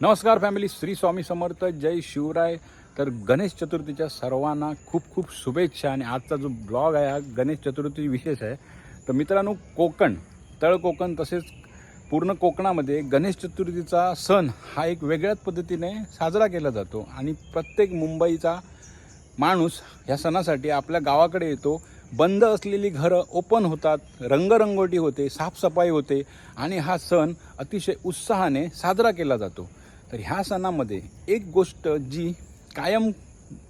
नमस्कार फॅमिली श्री स्वामी समर्थ जय शिवराय. तर गणेश चतुर्थीच्या सर्वांना खूप खूप शुभेच्छा आणि आजचा जो ब्लॉग आहे हा गणेश चतुर्थी विशेष आहे. तर मित्रांनो कोकण तळ कोकण तसेच पूर्ण कोकणामध्ये गणेश चतुर्थीचा सण हा एक वेगळ्याच पद्धतीने साजरा केला जातो आणि प्रत्येक मुंबईचा माणूस ह्या सणासाठी आपल्या गावाकडे येतो. बंद असलेली घरं ओपन होतात रंगरंगोटी होते साफसफाई होते आणि हा सण अतिशय उत्साहाने साजरा केला जातो. तर ह्या सणामध्ये एक गोष्ट जी कायम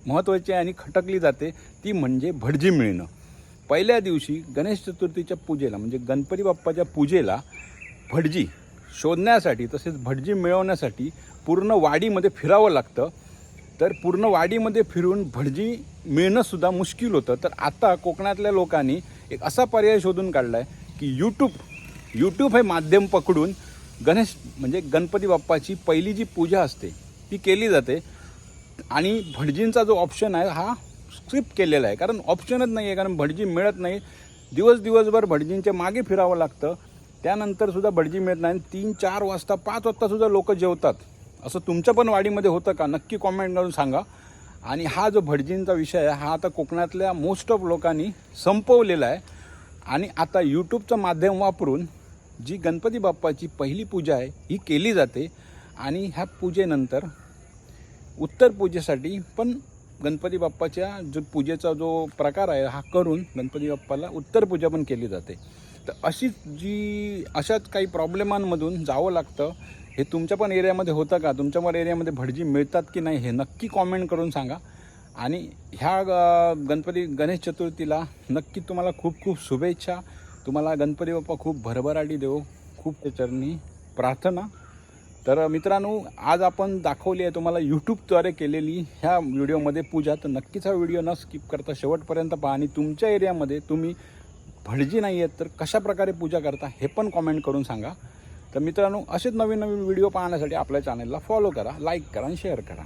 महत्त्वाची आहे आणि खटकली जाते ती म्हणजे भटजी मिळणं. पहिल्या दिवशी गणेश चतुर्थीच्या पूजेला म्हणजे गणपती बाप्पाच्या पूजेला भटजी शोधण्यासाठी तसेच भटजी मिळवण्यासाठी पूर्ण वाडीमध्ये फिरावं लागतं. तर पूर्ण वाडीमध्ये फिरून भटजी मिळणंसुद्धा मुश्किल होतं. तर आता कोकणातल्या लोकांनी एक असा पर्याय शोधून काढला आहे की यूट्यूब यूट्यूब हे माध्यम पकडून गणेश म्हणजे गणपती बाप्पाची पहिली जी पूजा असते ती केली जाते. आणि भटजींचा जो ऑप्शन आहे हा स्क्रिप्ट केलेला आहे. कारण ऑप्शनच नाही आहे कारण भटजी मिळत नाही. दिवस दिवसभर भटजींच्या मागे फिरावं लागतं. त्यानंतर सुद्धा भटजी मिळत नाही. तीन चार वाजता पाच वाजता सुद्धा लोक जेवतात. असं तुमच्या पण वाडीमध्ये होतं का? नक्की कॉमेंट करून सांगा. आणि हा जो भटजींचा विषय आहे हा आता कोकणातल्या मोस्ट ऑफ लोकांनी संपवलेला आहे. आणि आता यूट्यूबचं माध्यम वापरून जी गणपती बाप्पाची पहिली पूजा आहे ही केली जाते. आणि ह्या पूजेनंतर उत्तर पूजेसाठी पण गणपती बाप्पाच्या जो पूजेचा जो प्रकार आहे हा करून गणपती बाप्पाला उत्तर पूजा पण केली जाते. तर अशीच जी अशाच काही प्रॉब्लेमांमधून जावं लागतं हे तुमच्या पण एरियामध्ये होतं का? तुमच्या पण एरियामध्ये भटजी मिळतात की नाही हे नक्की कॉमेंट करून सांगा. आणि ह्या ग- गणपती गणेश चतुर्थीला नक्की तुम्हाला खूप खूप शुभेच्छा. तुम्हाला गणपती बाप्पा खूप भरभराटी देऊ खूप चरणी प्रार्थना. तर मित्रांनो आज आपण दाखवली आहे तुम्हाला यूट्यूबद्वारे केलेली ह्या व्हिडिओमध्ये पूजा. तर नक्कीच हा व्हिडिओ न स्किप करता शेवटपर्यंत पहा. आणि तुमच्या एरियामध्ये तुम्ही भटजी नाही आहेत तर कशा प्रकारे पूजा करता हे पण कॉमेंट करून सांगा. तर मित्रांनो असेच नवीन नवीन व्हिडिओ पाहण्यासाठी आपल्या चॅनलला फॉलो करा लाईक करा आणि शेअर करा.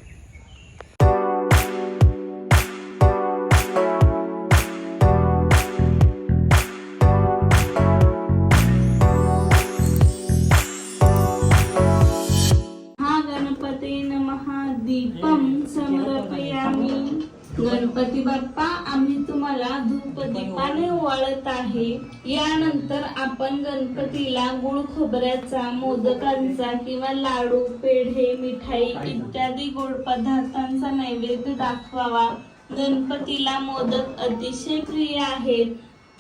दीपाने ओवाळत आहे. यानंतर आपण गणपतीला गुळ खोबऱ्याचा मोदकांचा किंवा लाडू पेढे मिठाई इत्यादी गोड पदार्थांचा नैवेद्य दाखवावा. गणपतीला मोदक अतिशय प्रिय आहेत.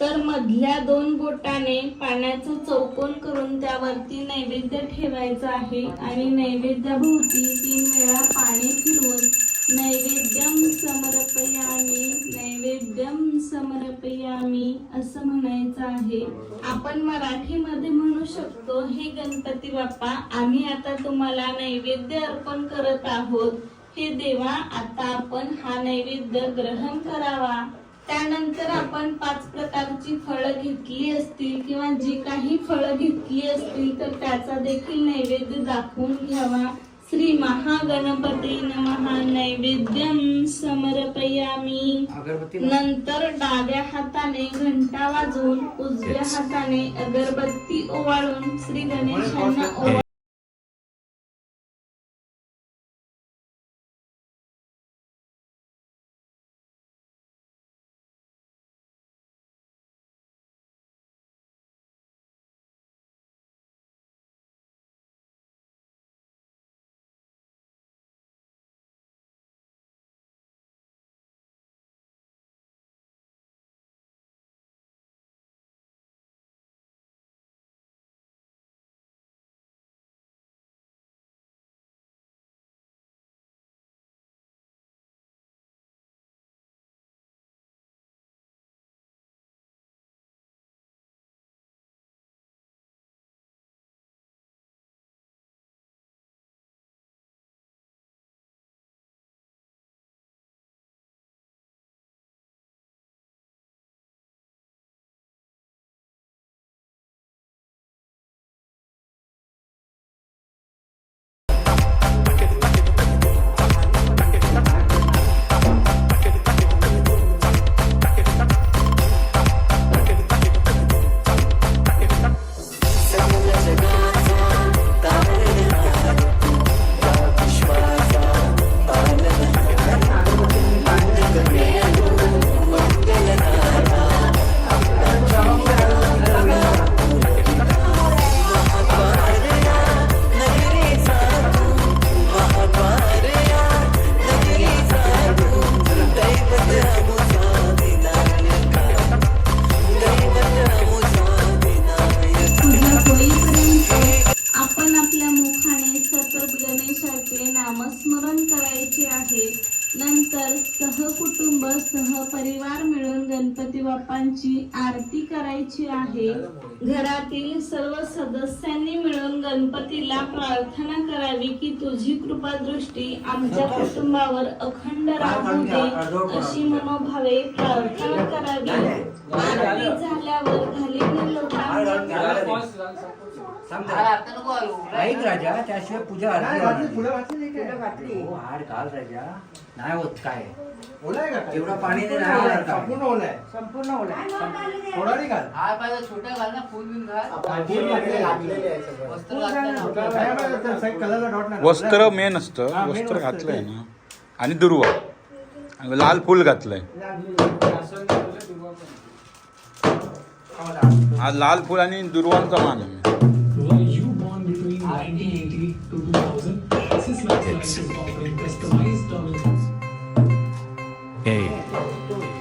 तर मधल्या दोन बोटाने पाण्याचं चौकोन करून त्यावरती नैवेद्य ठेवायचं आहे आणि नैवेद्याभोवती तीन वेळा पाणी फिरवून नैवेद्यम समर्पयामी नैवेद्यम समर्पयामी असं म्हणायचं आहे. आपण मराठीमध्ये म्हणू शकतो हे गणपती बाप्पा आम्ही आता तुम्हाला नैवेद्य अर्पण करत आहोत. हे देवा आता आपण हा नैवेद्य ग्रहण करावा. त्यानंतर आपण पाच प्रकारची फळं घेतली असतील किंवा जी काही फळं घेतली असतील तर त्याचा देखील नैवेद्य दाखवून घ्यावा. श्री महागणपती नमः. नैवेद्यम समर्पयामी. नंतर डाव्या हाताने घंटा वाजवून उजव्या हाताने अगरबत्ती ओवाळून श्री गणेशांना ओवाळ सहपरिवार मिळून गणपती बाप्पांची आरती करायची आहे. घरातील सर्व सदस्यांनी मिळून गणपतीला प्रार्थना करावी की तुझी कृपा दृष्टी आमच्या कुटुंबावर अखंड राहू दे अशी मनोभावे प्रार्थना करावी. आरती झाल्यावर झालेल्या लोकांना ऐक राजा त्याशिवाय पूजा. हो, हार घाल राजा. नाही होत काय. ओला आहे का काय? एवढं पाणी नाही संपूर्ण ओला आहे, लागणार का? संपूर्ण ओला आहे. संपूर्ण. ओला थोडा नाही घाल. हार पाहिजे छोटा घाल ना फुल बिन घाल. फुल घातलेलं आहे. वस्त्र. मेन असतं. हा, वस्त्र घातलंय. ना. आणि दुर्वा. आणि लाल फुल घातलंय. आज लाल फुल आणि दुर्वांचा मान आहे. between 1980 to 2000. Axis Max is offering customized terminals. Hey.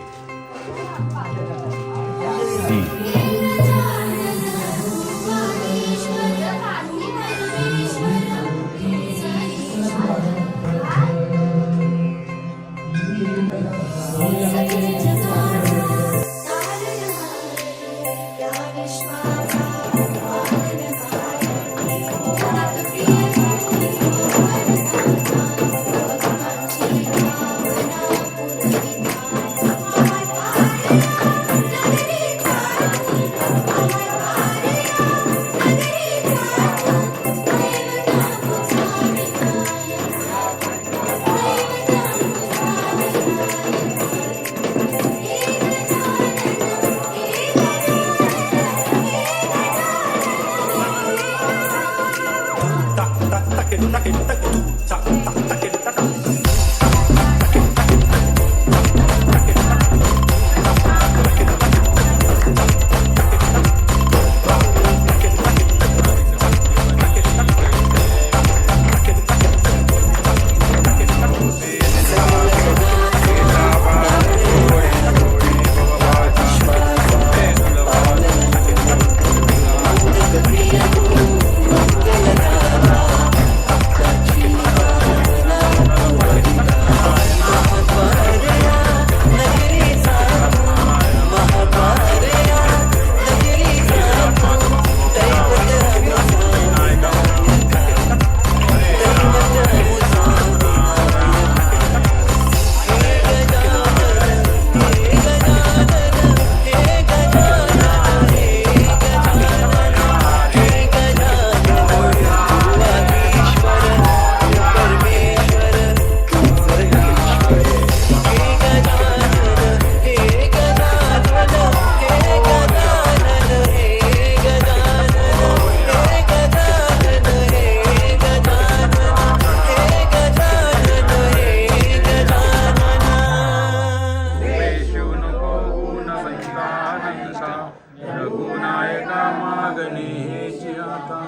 Ganesh आता.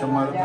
समर्थ.